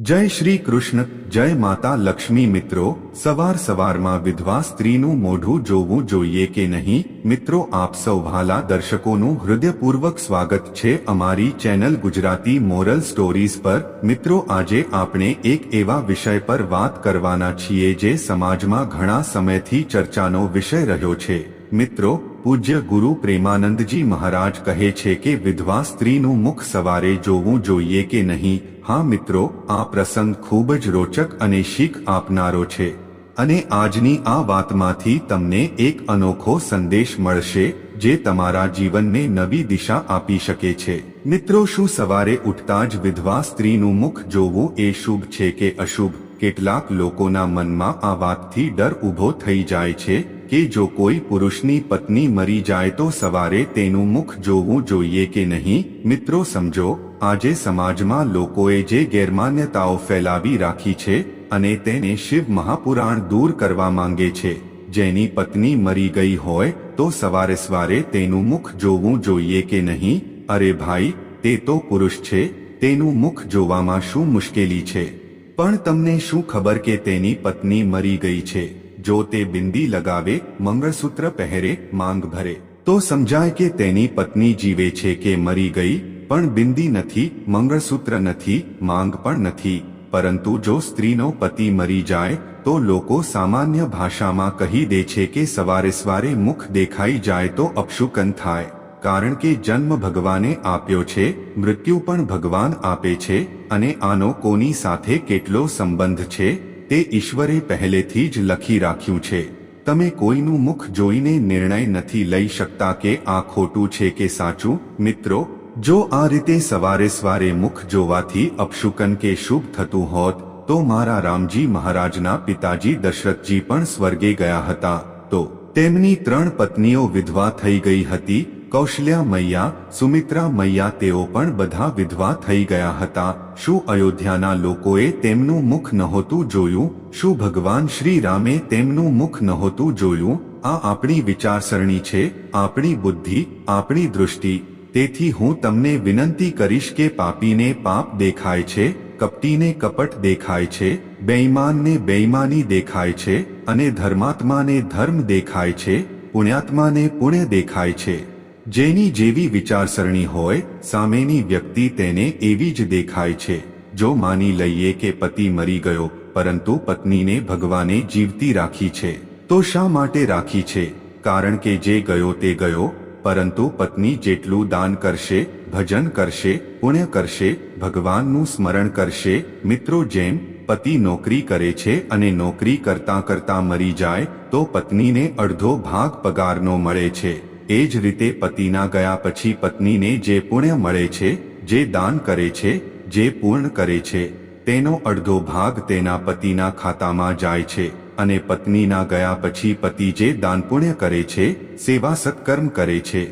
જય શ્રી કૃષ્ણ, જય માતા લક્ષ્મી મિત્રો, સવાર સવારમાં વિધવા સ્ત્રીનું મોઢું જોવું જોઈએ કે નહીં? મિત્રો, આપ સૌ ભાલા દર્શકોનું હૃદયપૂર્વક સ્વાગત છે અમારી ચેનલ ગુજરાતી મોરલ સ્ટોરીઝ પર. મિત્રો, આજે આપણે એક એવા વિષય પર વાત કરવાના છીએ જે સમાજમાં ઘણા સમયથી ચર્ચાનો વિષય રહ્યો છે. મિત્રો પૂજ્ય ગુરુ પ્રેમાનંદજી મહારાજ કહે છે કે વિધવા સ્ત્રીનું મુખ સવારે જોવું જોઈએ કે નહીં. હા મિત્રો, આ પ્રસંગ ખૂબ જ રોચક અને શીખ આપનારો છે. અને આજની આ વાતમાંથી તમને એક અનોખો સંદેશ મળશે, જે તમારા જીવનને નવી દિશા આપી શકે છે. મિત્રો, શું સવારે ઉઠતા જ વિધવા સ્ત્રીનું મુખ જોવું એ શુભ છે કે અશુભ? કેટલાક લોકોના મનમાં આ વાતથી ડર ઊભો થઈ જાય છે. કે જો કોઈ પુરુષની પત્ની મરી જાય તો સવારે તેનું મુખ જોવું જોઈએ કે નહીં? મિત્રો સમજો, આજે સમાજમાં લોકોએ જે ગેરમાન્યતાઓ ફેલાવી રાખી છે અને તેને શિવ મહાપુરાણ દૂર કરવા માંગે છે, જેની પત્ની મરી ગઈ હોય તો સવારે સવારે તેનું મુખ જોવું જોઈએ કે નહીં? અરે ભાઈ, તે તો પુરુષ છે, તેનું મુખ જોવામાં શું મુશ્કેલી છે? પણ તમને શું ખબર કે તેની પત્ની મરી ગઈ છે? જો તે બિંદી લગાવે, મંગળસૂત્ર પહેરે, માંગ ભરે. તો સમજાય કે તેની પત્ની જીવે છે કે મરી ગઈ, પણ બિંદી નથી, મંગળસૂત્ર નથી, માંગ પણ નથી. પરંતુ જો સ્ત્રીનો પતિ મરી જાય, તો લોકો સામાન્ય ભાષામાં કહી દે છે કે સવારે સવારે મુખ દેખાઈ જાય તો અપશુકન થાય. કારણ કે જન્મ ભગવાને આપ્યો છે, મૃત્યુ પણ ભગવાન આપે છે, અને આનો કોની સાથે કેટલો સંબંધ છે? તે ઈશ્વરે પહેલેથી જ લખી રાખ્યું છે. તમે કોઈનું મુખ જોઈને નિર્ણય નથી લઈ શકતા કે આ ખોટું છે કે સાચું. મિત્રો, જો આ રીતે સવારે સવારે મુખ જોવાથી અપશુકન કે શુભ થતું હોત, તો મારા રામજી મહારાજના પિતાજી દશરથજી પણ સ્વર્ગે ગયા હતા. તો, તેમની ત્રણ પત્નીઓ વિધવા થઈ ગઈ હતી કૌશલ્યા મૈયા, સુમિત્રા મૈયા તેઓ પણ બધા વિધવા થઈ ગયા હતા. શું અયોધ્યાના લોકોએ તેમનું મુખ નહોતું જોયું? શું ભગવાન શ્રી રામે તેમનું મુખ નહોતું જોયું? આ આપણી વિચારસરણી છે, આપણી બુદ્ધિ, આપણી દૃષ્ટિ. તેથી હું તમને વિનંતી કરીશ કે પાપીને પાપ દેખાય છે, કપટીને કપટ દેખાય છે, બેઈમાનને બેઈમાની દેખાય છે, અને ધર્માત્માને ધર્મ દેખાય છે, પુણ્યાત્માને પુણ્ય દેખાય છે. જેની જેવી વિચારસરણી હોય, સામેની વ્યક્તિ તેને એવી જ દેખાય છે, જો માની લઈએ કે પતિ મરી ગયો, પરંતુ પત્નીને ભગવાને જીવતી રાખી છે, તો શા માટે રાખી છે? કારણ કે જે ગયો તે ગયો, પરંતુ પત્ની જેટલું દાન કરશે, ભજન કરશે, પુણ્ય કરશે, ભગવાનનું સ્મરણ કરશે, મિત્રો જેમ, પતિ નોકરી કરે છે અને નોકરી કરતા કરતા મરી જાય, તો પત્નીને અડધો ભાગ પગારનો મળે છે. એ જ રીતે પતિના ગયા પછી પત્નીને જે પુણ્ય મળે છે, જે દાન કરે છે, જે પૂર્ણ કરે છે, તેનો અડધો ભાગ તેના પતિના ખાતામાં જાય છે અને પત્નીના ગયા પછી પતિ જે દાન પુણ્ય કરે છે, સેવા સત્કર્મ કરે છે,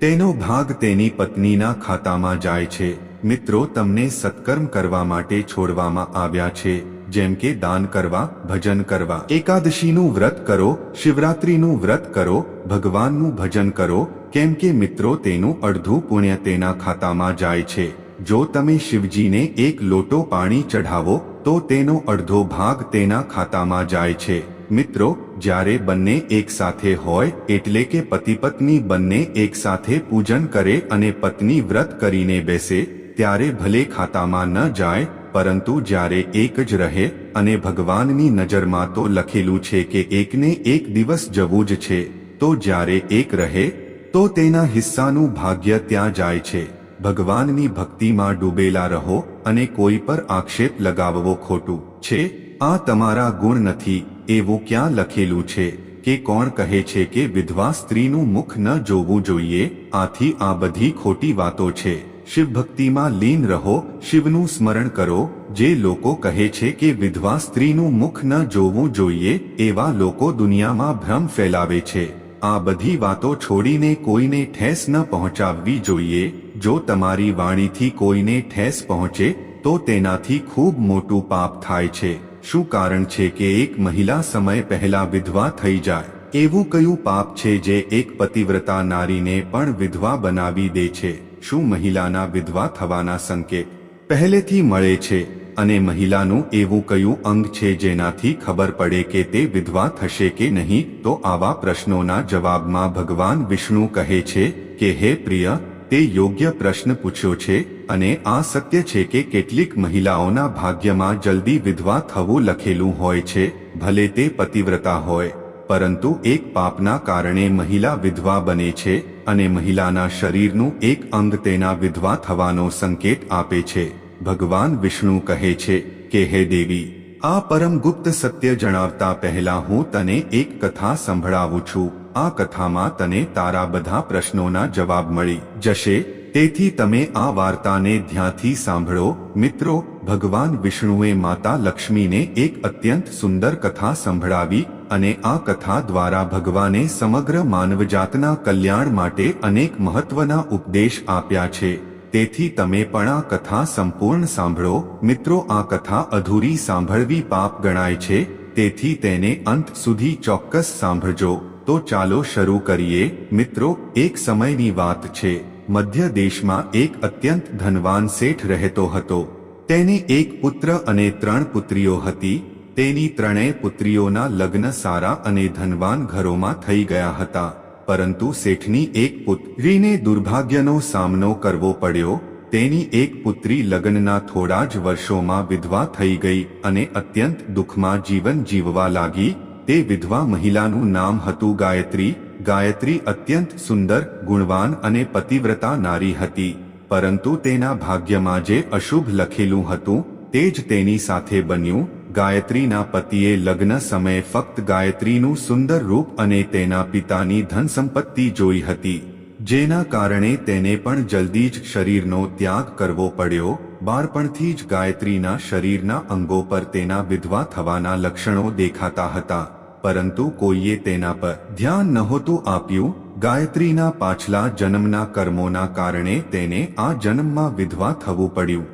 તેનો ભાગ તેની પત્નીના ખાતામાં જાય છે. મિત્રો, તમને સત્કર્મ કરવા માટે છોડવામાં આવ્યા છે, જેમ કે દાન કરવા, ભજન કરવા, એકાદશીનું વ્રત કરો, શિવરાત્રીનું વ્રત કરો ભગવાનનું ભજન કરો, કેમ કે મિત્રો તેનું અડધું પુણ્ય તેના ખાતામાં જાય છે. જો તમે શિવજીને એક લોટો પાણી ચઢાવો, તો તેનો અડધો ભાગ તેના ખાતામાં જાય છે. મિત્રો, જ્યારે બંને એક સાથે હોય, એટલે કે પતિ પત્ની બંને એક સાથે પૂજન કરે અને પત્ની વ્રત કરીને બેસે, ત્યારે ભલે ખાતામાં ન જાય, પરંતુ જ્યારે એક જ રહે, અને ભગવાનની નજરમાં તો લખેલું છે કે એકને એક દિવસ જવું જ છે. તો જ્યારે એક રહે, તો તેના હિસ્સાનું ભાગ્ય ત્યાં જાય છે. ભગવાનની ભક્તિમાં ડૂબેલા રહો અને કોઈ પર આક્ષેપ લગાવવો ખોટું છે. આ તમારા ગુણ નથી, એવું ક્યાં લખેલું છે કે કોણ કહે છે કે વિધવા સ્ત્રીનું મુખ ન જોવું જોઈએ? આથી આ બધી ખોટી વાતો છે. શિવ ભક્તિમાં લીન રહો, શિવનું સ્મરણ કરો. જે લોકો કહે છે કે વિધવા સ્ત્રીનું મુખ ન જોવું જોઈએ, એવા લોકો દુનિયામાં ભ્રમ ફેલાવે છે. આ બધી વાતો છોડીને કોઈને ઠેસ ન પહોંચાડવી જોઈએ. જો તમારી વાણીથી કોઈને ઠેસ પહોંચે, તો તેનાથી ખૂબ મોટું પાપ થાય છે. શું કારણ છે કે એક મહિલા સમય પહેલા વિધવા થઈ જાય? એવું કયું પાપ છે જે એક પતિવ્રતા નારીને પણ વિધવા બનાવી દે છે? શું મહિલાના વિધવા થવાના સંકેત પહેલેથી મળે છે? અને મહિલાનું એવું કયું અંગ છે જેનાથી ખબર પડે કે તે વિધવા થશે કે નહીં, તો આવા પ્રશ્નોના જવાબમાં ભગવાન વિષ્ણુ કહે છે કે, હે પ્રિય, તે યોગ્ય પ્રશ્ન પૂછ્યો છે અને આ સત્ય છે કે કેટલીક મહિલાઓના ભાગ્યમાં જલ્દી વિધવા થવું લખેલું હોય છે, ભલે તે પતિવ્રતા હોય. પરંતુ એક પાપના કારણે મહિલા વિધવા બને છે અને મહિલાના શરીરનું એક અંગ તેના વિધવા થવાનો સંકેત આપે છે. ભગવાન વિષ્ણુ કહે છે કે, હે દેવી, આ પરમ ગુપ્ત સત્ય જણાવતા પહેલા હું તને એક કથા સંભળાવું છું. આ કથામાં તને તારા બધા પ્રશ્નોના જવાબ મળી જશે. તેથી તમે આ વાર્તાને ધ્યાનથી સાંભળો. મિત્રો, ભગવાન વિષ્ણુએ માતા લક્ષ્મીને એક અત્યંત સુંદર કથા સંભળાવી અને આ કથા દ્વારા ભગવાને સમગ્ર માનવજાતના કલ્યાણ માટે અનેક મહત્વના ઉપદેશ આપ્યા છે. તેથી તમે પણ આ કથા સંપૂર્ણ સાંભળો. મિત્રો, આ કથા અધૂરી સાંભળવી પાપ ગણાય છે, તેથી તેને અંત સુધી ચોક્કસ સાંભળજો. તો ચાલો શરૂ કરીએ. મિત્રો, એક સમયની વાત છે. મધ્ય દેશમાં એક અત્યંત ધનવાન શેઠ રહેતો હતો. તેને એક પુત્ર અને ત્રણ પુત્રીઓ હતી. તેની ત્રણેય પુત્રીઓના લગ્ન સારા અને ધનવાન ઘરોમાં થઈ ગયા હતા. પરંતુ શેઠની એક પુત્રીને દુર્ભાગ્યનો સામનો કરવો પડ્યો, તેની એક પુત્રી લગ્નના થોડા જ વર્ષોમાં વિધવા થઈ ગઈ અને અત્યંત દુઃખમાં જીવન જીવવા લાગી, તે વિધવા મહિલાનું નામ હતું ગાયત્રી ગાયત્રી અત્યંત સુંદર, ગુણવાન અને પતિવ્રતા નારી હતી, પરંતુ તેના ભાગ્યમાં જે અશુભ લખેલું હતું, તે જ તેની સાથે બન્યું ગાયત્રીના પતિએ લગ્ન સમયે ફક્ત ગાયત્રીનું સુંદર રૂપ અને તેના પિતાની ધન સંપત્તિ જોઈ હતી, જેના કારણે તેને પણ જલ્દી જ શરીરનો ત્યાગ કરવો પડ્યો. બાળપણથી જ ગાયત્રીના શરીરના અંગો પર તેના વિધવા થવાના લક્ષણો દેખાતા હતા, પરંતુ કોઈએ તેના પર ધ્યાન નહોતું આપ્યું. ગાયત્રીના પાછલા જન્મના કર્મોના કારણે તેને આ જન્મમાં વિધવા થવું પડ્યું.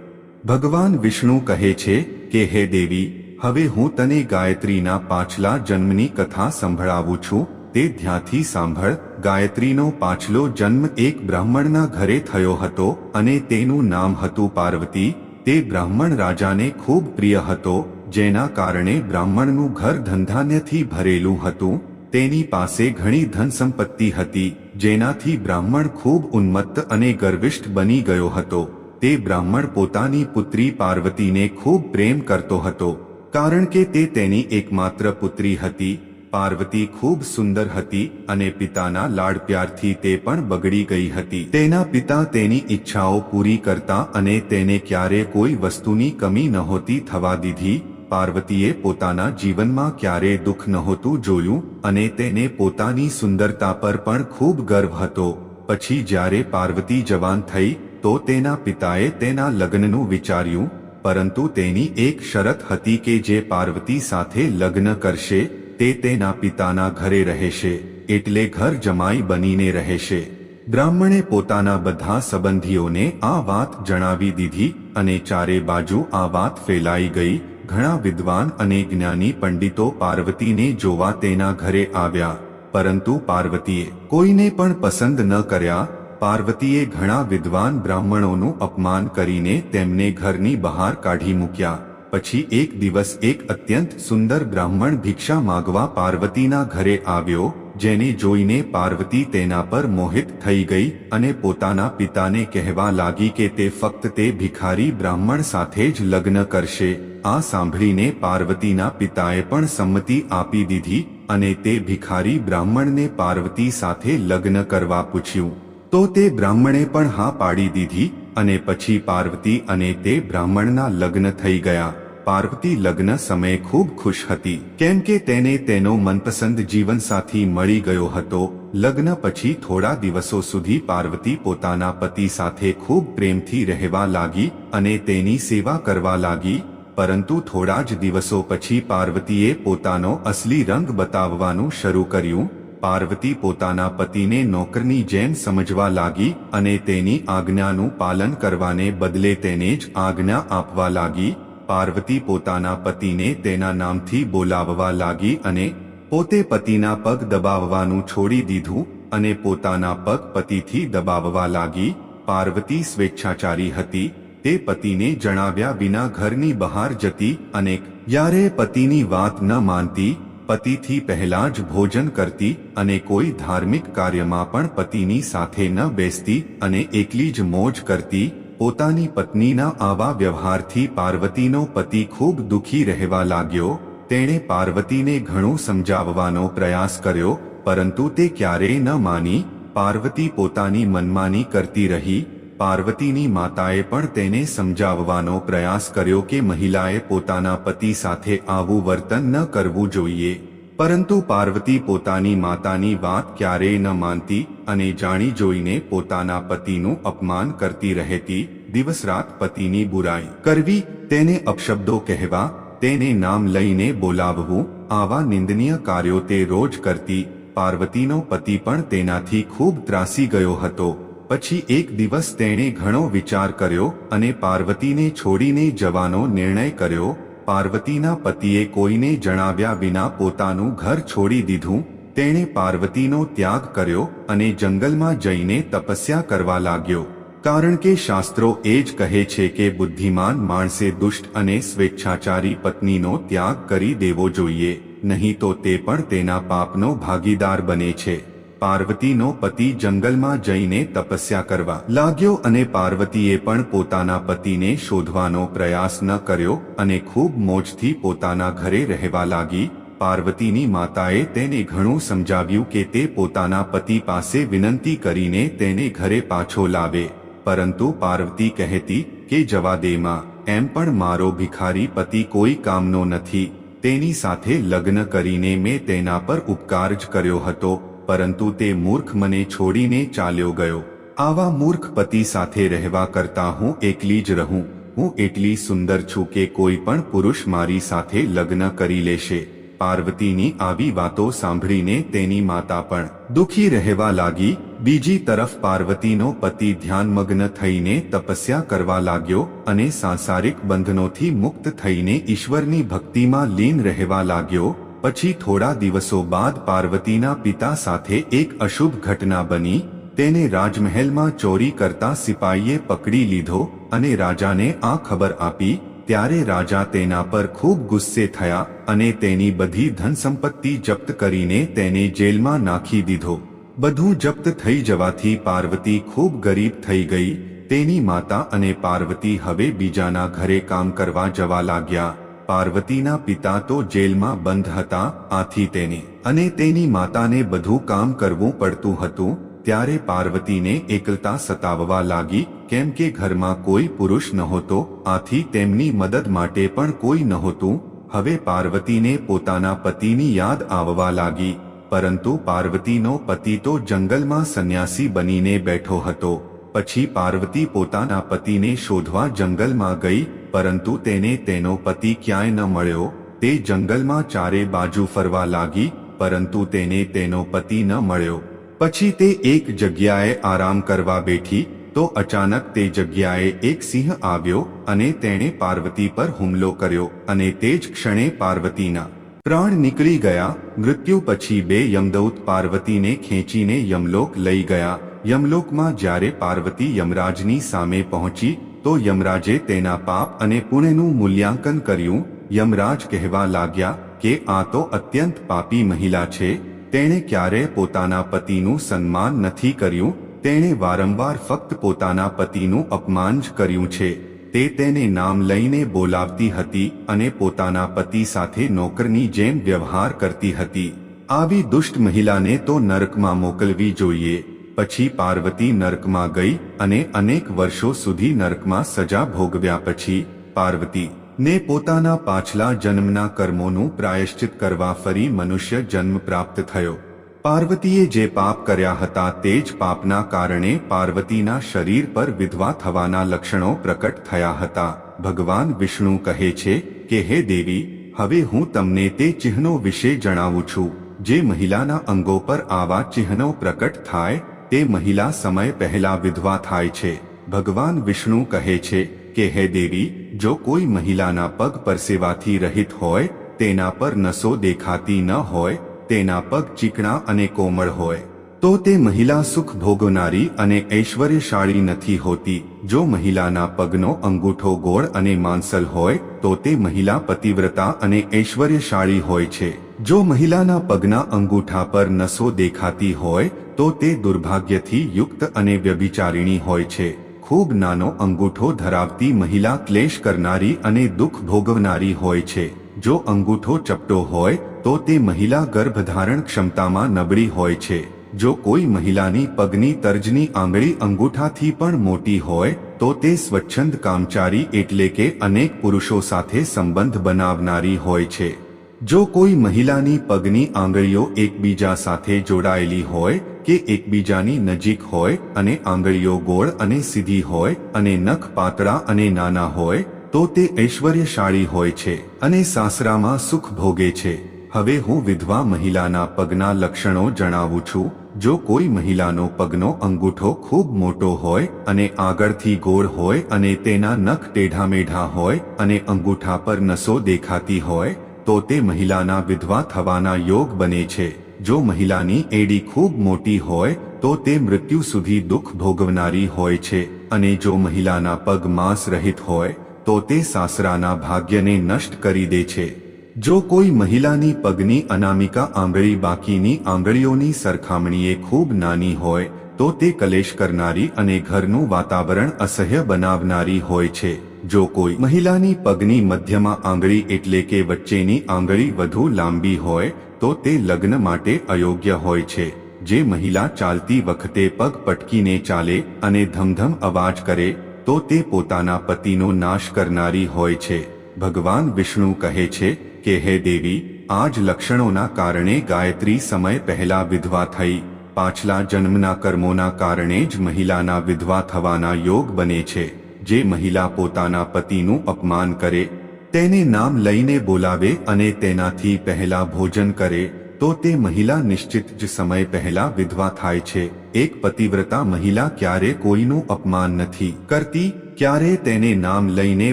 ભગવાન વિષ્ણુ કહે છે કે, હે દેવી હવે હું તને ગાયત્રીના પાછલા જન્મની કથા સંભળાવું છું, તે ધ્યાનથી સાંભળ. ગાયત્રીનો પાછલો જન્મ એક બ્રાહ્મણના ઘરે થયો હતો અને તેનું નામ હતું પાર્વતી. તે બ્રાહ્મણ રાજાને ખૂબ પ્રિય હતો, જેના કારણે બ્રાહ્મણનું ઘર ધંધાન્યથી ભરેલું હતું. તેની પાસે ઘણી ધન સંપત્તિ હતી, જેનાથી બ્રાહ્મણ ખૂબ ઉન્મત્ત અને ગર્વિષ્ઠ બની ગયો હતો. તે બ્રાહ્મણ પોતાની પુત્રી પાર્વતીને ખૂબ પ્રેમ કરતો હતો. કારણ કે તે તેની એકમાત્ર પુત્રી હતી, પાર્વતી ખૂબ સુંદર હતી અને પિતાના લાડ પ્યારથી તે પણ બગડી ગઈ હતી. તેના પિતા તેની ઈચ્છાઓ પૂરી કરતા અને તેને ક્યારે કોઈ વસ્તુની કમી નહોતી થવા દીધી, પાર્વતીએ પોતાના જીવનમાં ક્યારે દુઃખ નહોતું જોયું અને તેને પોતાની સુંદરતા પર પણ ખૂબ ગર્વ હતો. પછી જ્યારે પાર્વતી જવાન થઈ, તો તેના પિતાએ તેના લગ્નનું વિચાર્યું પરંતુ તેની એક શરત હતી કે જે પાર્વતી સાથે લગ્ન કરશે, તે તેના પિતાના ઘરે રહેશે, એટલે ઘર જમાઈ બનીને રહેશે. બ્રાહ્મણે પોતાના બધા સંબંધીઓને આ વાત જણાવી દીધી અને ચારે બાજુ આ વાત ફેલાઈ ગઈ. ઘણા વિદ્વાન અને જ્ઞાની પંડિતો પાર્વતીને જોવા તેના ઘરે આવ્યા, પરંતુ પાર્વતીએ કોઈને પણ પસંદ ન કર્યા પાર્વતીએ ઘણા વિદ્વાન બ્રાહ્મણોનું અપમાન કરીને તેમને ઘરની બહાર કાઢી મૂક્યા. પછી એક દિવસ એક અત્યંત સુંદર બ્રાહ્મણ ભિક્ષા માગવા પાર્વતીના ઘરે આવ્યો, જેને જોઈને પાર્વતી તેના પર મોહિત થઈ ગઈ અને પોતાના પિતાને કહેવા લાગી કે તે ફક્ત તે ભિખારી બ્રાહ્મણ સાથે જ લગ્ન કરશે. આ સાંભળીને પાર્વતીના પિતાએ પણ સંમતિ આપી દીધી અને તે ભિખારી બ્રાહ્મણને પાર્વતી સાથે લગ્ન કરવા પૂછ્યું. તો તે બ્રાહ્મણે પણ હા પાડી દીધી અને પછી પાર્વતી અને તે બ્રાહ્મણના લગ્ન થઈ ગયા. પાર્વતી લગ્ન સમયે ખૂબ ખુશ હતી. કેમ કે તેને તેનો મનપસંદ જીવનસાથી મળી ગયો હતો. લગ્ન પછી થોડા દિવસો સુધી પાર્વતી પોતાના પતિ સાથે ખૂબ પ્રેમથી રહેવા લાગી અને તેની સેવા કરવા લાગી. પરંતુ થોડા જ દિવસો પછી પાર્વતીએ પોતાનો અસલી રંગ બતાવવાનું શરૂ કર્યું. પાર્વતી પોતાના પતિને નોકરની જેમ સમજવા લાગી અને તેની આજ્ઞાનું પાલન કરવાને બદલે તેને જ આજ્ઞા આપવા લાગી. પાર્વતી પોતાના પતિને તેના નામથી બોલાવવા લાગી અને પોતે પતિના પગ દબાવવાનું છોડી દીધું અને પોતાના પગ પતિથી દબાવવા લાગી. પાર્વતી સ્વેચ્છાચારી હતી. તે પતિને જણાવ્યા વિના ઘરની બહાર જતી અને ક્યારે પતિની વાત ન માનતી પતિથી પહેલા જ ભોજન કરતી અને કોઈ ધાર્મિક કાર્યમાં પણ પતિની સાથે ન બેસતી અને એકલી જ મોજ કરતી પોતાની પત્નીના આવા વ્યવહારથી પાર્વતીનો પતિ ખૂબ દુખી રહેવા લાગ્યો તેણે પાર્વતીને ઘણું સમજાવવાનો પ્રયાસ કર્યો પરંતુ તે ક્યારેય ન માની પાર્વતી પોતાની મનમાની કરતી રહી પાર્વતીની માતાએ પણ તેને સમજાવવાનો પ્રયાસ કર્યો કે મહિલાએ પોતાના પતિ સાથે આવું વર્તન ન કરવું જોઈએ. પરંતુ પાર્વતી પોતાની માતાની વાત ક્યારેય ન માનતી અને જાણી જોઈને પોતાના પતિનું અપમાન કરતી રહેતી દિવસ રાત પતિની બુરાઈ કરવી, તેને અપશબ્દો કહેવા, તેને નામ લઈને બોલાવવું, આવા નિંદનીય કાર્યો તે રોજ કરતી પાર્વતીનો પતિ પણ તેનાથી ખૂબ ત્રાસી ગયો હતો. પછી એક દિવસ તેણે ઘણો વિચાર કર્યો અને પાર્વતીને છોડીને જવાનો નિર્ણય કર્યો. પાર્વતીના પતિએ કોઈને જણાવ્યા વિના પોતાનું ઘર છોડી દીધું. તેણે પાર્વતીનો ત્યાગ કર્યો અને જંગલમાં જઈને તપસ્યા કરવા લાગ્યો. કારણ કે શાસ્ત્રો એ જ કહે છે કે બુદ્ધિમાન માણસે દુષ્ટ અને સ્વેચ્છાચારી પત્નીનો ત્યાગ કરી દેવો જોઈએ, નહીં તો તે પણ તેના પાપનો ભાગીદાર બને છે. પાર્વતીનો પતિ જંગલમાં જઈને તપસ્યા કરવા લાગ્યો અને પાર્વતીએ પણ પોતાના પતિને શોધવાનો પ્રયાસ ન કર્યો અને ખૂબ મોજથી પોતાના ઘરે રહેવા લાગી. પાર્વતીની માતાએ તેને ઘણું સમજાવ્યું કે તે પોતાના પતિ પાસે વિનંતી કરીને તેને ઘરે પાછો લાવે. પરંતુ પાર્વતી કહેતી કે જવા દે માં, એમ પણ મારો ભિખારી પતિ કોઈ કામનો નથી. તેની સાથે લગ્ન કરીને મેં તેના પર ઉપકાર જ કર્યો હતો. પરંતુ તે મૂર્ખ મને છોડીને ચાલ્યો ગયો. આવા મૂર્ખ પતિ સાથે રહેવા કરતા હું એકલી જ રહું. હું એટલી સુંદર છું કે કોઈ પણ પુરુષ મારી સાથે લગ્ન કરી લેશે. પાર્વતીની આવી વાતો સાંભળીને તેની માતા પણ દુખી રહેવા લાગી. બીજી તરફ પાર્વતીનો પતિ ધ્યાનમગ્ન થઈને તપસ્યા કરવા લાગ્યો અને સાંસારિક બંધનોથી મુક્ત થઈને ઈશ્વરની ભક્તિમાં લીન રહેવા લાગ્યો. પછી થોડા દિવસો બાદ પાર્વતીના પિતા સાથે એક અશુભ ઘટના બની, તેને રાજમહેલમાં ચોરી કરતા સિપાહીએ પકડી લીધો અને રાજાને આ ખબર આપી, ત્યારે રાજા તેના પર ખૂબ ગુસ્સે થયા અને તેની બધી ધન સંપત્તિ જપ્ત કરીને તેને જેલમાં નાખી દીધો. બધું જપ્ત થઈ જવાથી પાર્વતી ખૂબ ગરીબ થઈ ગઈ, તેની માતા અને પાર્વતી હવે બીજાના ઘરે કામ કરવા જવા લાગ્યા. પાર્વતીના પિતા તો જેલમાં બંધ હતા, આથી તેને અને તેની માતાને બધું કામ કરવું પડતું હતું, ત્યારે પાર્વતીને એકલતા સતાવવા લાગી, કેમ કે ઘરમાં કોઈ પુરુષ નહોતો, આથી તેમની મદદ માટે પણ કોઈ નહોતું, હવે પાર્વતીને પોતાના પતિની યાદ આવવા લાગી, પરંતુ પાર્વતીનો પતિ તો જંગલમાં સંન્યાસી બનીને બેઠો હતો, પછી પાર્વતી પોતાના પતિને શોધવા જંગલમાં ગઈ પરંતુ તેને તેનો પતિ ક્યાંય ન મળ્યો, તે જંગલમાં ચારે બાજુ ફરવા લાગી, પરંતુ તેને તેનો પતિ ન મળ્યો. પછી તે એક જગ્યાએ આરામ કરવા બેઠી, તો અચાનક તે જગ્યાએ એક સિંહ આવ્યો અને તેણે પાર્વતી પર હુમલો કર્યો અને તે જ ક્ષણે પાર્વતીના પ્રાણ નીકળી ગયા. મૃત્યુ પછી બે યમદૌત પાર્વતીને ખેંચીને યમલોક લઈ ગયા. યમલોકમાં જ્યારે પાર્વતી યમરાજની સામે પહોંચી તો યમરાજે તેના પાપ અને પુણ્યનું મૂલ્યાંકન કર્યું. યમરાજ કહેવા લાગ્યા કે આ તો અત્યંત પાપી મહિલા છે. તેણે ક્યારેય પોતાના પતિનું સન્માન નથી કર્યું. તેણે વારંવાર ફક્ત પોતાના પતિનું અપમાન જ કર્યું છે. તે તેને નામ લઈને બોલાવતી હતી અને પોતાના પતિ સાથે નોકરની જેમ વ્યવહાર કરતી હતી. આવી દુષ્ટ મહિલાને તો નરકમાં મોકલવી જોઈએ. પછી પાર્વતી નરકમાં ગઈ અને અનેક વર્ષો સુધી નરકમાં સજા ભોગવ્યા પછી પાર્વતી ને પોતાના પાછલા જન્મના કર્મોનું પ્રાયશ્ચિત કરવા ફરી મનુષ્ય જન્મ પ્રાપ્ત થયો. પાર્વતીએ જે પાપ કર્યા હતા તે જ પાપના કારણે પાર્વતીના શરીર પર વિધવા થવાના લક્ષણો પ્રકટ થયા હતા. ભગવાન વિષ્ણુ કહે છે કે, હે દેવી, હવે હું તમને તે ચિહ્નો વિશે જણાવું છું. જે મહિલાના અંગો પર આવા ચિહ્નો પ્રકટ થાય તે મહિલા સમય પહેલા વિધવા થાય છે. ભગવાન વિષ્ણુ કહે છે કે, હે દેવી, જો કોઈ મહિલાના પગ પરસેવાથી રહિત હોય, તેના પર નસો દેખાતી ન હોય, તેના પગ ચીકણા અને કોમળ હોય, તો તે મહિલા સુખ ભોગવનારી અને ઐશ્વર્યશાળી નથી હોતી. જો મહિલાના પગનો અંગૂઠો ગોળ અને માંસલ હોય, તો તે મહિલા પતિવ્રતા અને ઐશ્વર્યશાળી હોય છે. જો મહિલાના પગના અંગૂઠા પર નસો દેખાતી હોય, તો તે દુર્ભાગ્યથી યુક્ત અને વ્યભિચારિણી હોય છે. ખૂબ નાનો અંગૂઠો ધરાવતી મહિલા ક્લેશ કરનારી અને દુઃખ ભોગવનારી હોય છે. જો અંગૂઠો ચપટો હોય, તો તે મહિલા ગર્ભધારણ ક્ષમતામાં નબળી હોય છે. જો કોઈ મહિલાની પગની તર્જની આંગળી અંગૂઠાથી પણ મોટી હોય, તો તે સ્વચ્છંદ કામચારી એટલે કે અનેક પુરુષો સાથે સંબંધ બનાવનારી હોય છે. જો કોઈ મહિલાની પગની આંગળીઓ એકબીજા સાથે જોડાયેલી હોય કે એકબીજાની નજીક હોય અને આંગળીઓ ગોળ અને સીધી હોય અને નખ પાતળા અને નાના હોય, તો તે ઐશ્વર્યશાળી હોય છે અને સાસરામાં સુખ ભોગે છે. હવે હું વિધવા મહિલાના પગના લક્ષણો જણાવું છું. જો કોઈ મહિલાનો પગનો અંગૂઠો ખૂબ મોટો હોય અને આગળથી ગોળ હોય અને તેના નખ ટેઢા મેઢા હોય અને અંગૂઠા પર નસો દેખાતી હોય તો તે મહિલાના વિધવા થવાના યોગ બને છે. જો મહિલાની એડી ખૂબ મોટી હોય, તો તે મૃત્યુ સુધી દુઃખ ભોગવનારી હોય છે. અને જો મહિલાના પગ માંસ રહિત હોય, તો તે સાસરાના ભાગ્યને નષ્ટ કરી દે છે. જો કોઈ મહિલાની પગની અનામિકા આંગળી બાકીની આંગળીઓની સરખામણીએ ખૂબ નાની હોય, તો તે કલેશ કરનારી અને ઘરનું વાતાવરણ અસહ્ય બનાવનારી હોય છે. જો કોઈ મહિલાની પગની મધ્યમાં આંગળી એટલે કે વચ્ચેની આંગળી વધુ લાંબી હોય, તો તે લગ્ન માટે અયોગ્ય હોય છે. જે મહિલા ચાલતી વખતે પગ પટકીને ચાલે અને ધમધમ અવાજ કરે, તો તે પોતાના પતિનો નાશ કરનારી હોય છે. ભગવાન વિષ્ણુ કહે છે કે, હે દેવી આ જ લક્ષણોના કારણે ગાયત્રી સમય પહેલા વિધવા થઈ. પાછલા જન્મના કર્મોના કારણે જ મહિલાના વિધવા થવાના યોગ બને છે. જે મહિલા પોતાના પતિનું અપમાન કરે, તેને નામ લઈને બોલાવે અને તેનાથી પહેલા ભોજન કરે, તો તે મહિલા નિશ્ચિત જ સમય પહેલા વિધવા થાય છે. એક પતિવ્રતા મહિલા ક્યારે કોઈનું અપમાન નથી કરતી, ક્યારે તેને નામ લઈને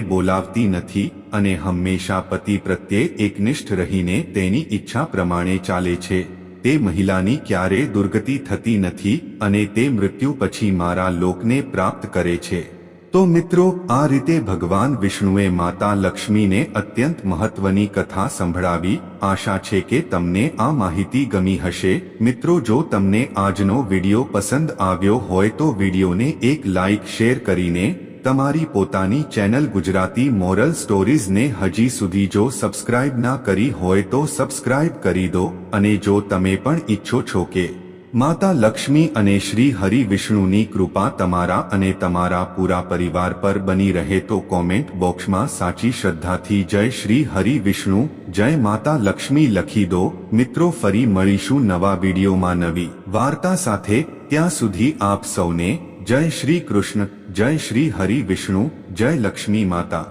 બોલાવતી નથી અને હંમેશા પતિ પ્રત્યે એકનિષ્ઠ રહીને તેની ઈચ્છા પ્રમાણે ચાલે છે. તે મહિલાની ક્યારે દુર્ગતિ થતી નથી અને તે મૃત્યુ પછી મારા લોકને પ્રાપ્ત કરે છે. તો મિત્રો, આ રીતે ભગવાન વિષ્ણુએ માતા લક્ષ્મીને અત્યંત મહત્વની કથા સંભળાવી. આશા છે કે તમને આ માહિતી ગમી હશે. મિત્રો, જો તમને આજનો વિડિયો પસંદ આવ્યો હોય તો વિડીયોને એક લાઇક શેર કરીને તમારી પોતાની ચેનલ ગુજરાતી મોરલ સ્ટોરીઝને હજી સુધી જો સબસ્ક્રાઇબ ના કરી હોય તો સબસ્ક્રાઇબ કરી દો. અને જો તમે પણ ઈચ્છો છો કે માતા લક્ષ્મી અને શ્રી હરિ વિષ્ણુની કૃપા તમારા અને તમારા પૂરા પરિવાર પર બની રહે તો કોમેન્ટ બોક્સમાં સાચી શ્રદ્ધાથી જય શ્રી હરિ વિષ્ણુ જય માતા લક્ષ્મી લખી દો. મિત્રો ફરી મળીશું નવા વિડીયોમાં નવી વાર્તા સાથે. ત્યાં સુધી આપ સૌને જય શ્રી કૃષ્ણ, જય શ્રી હરિ વિષ્ણુ જય લક્ષ્મી માતા.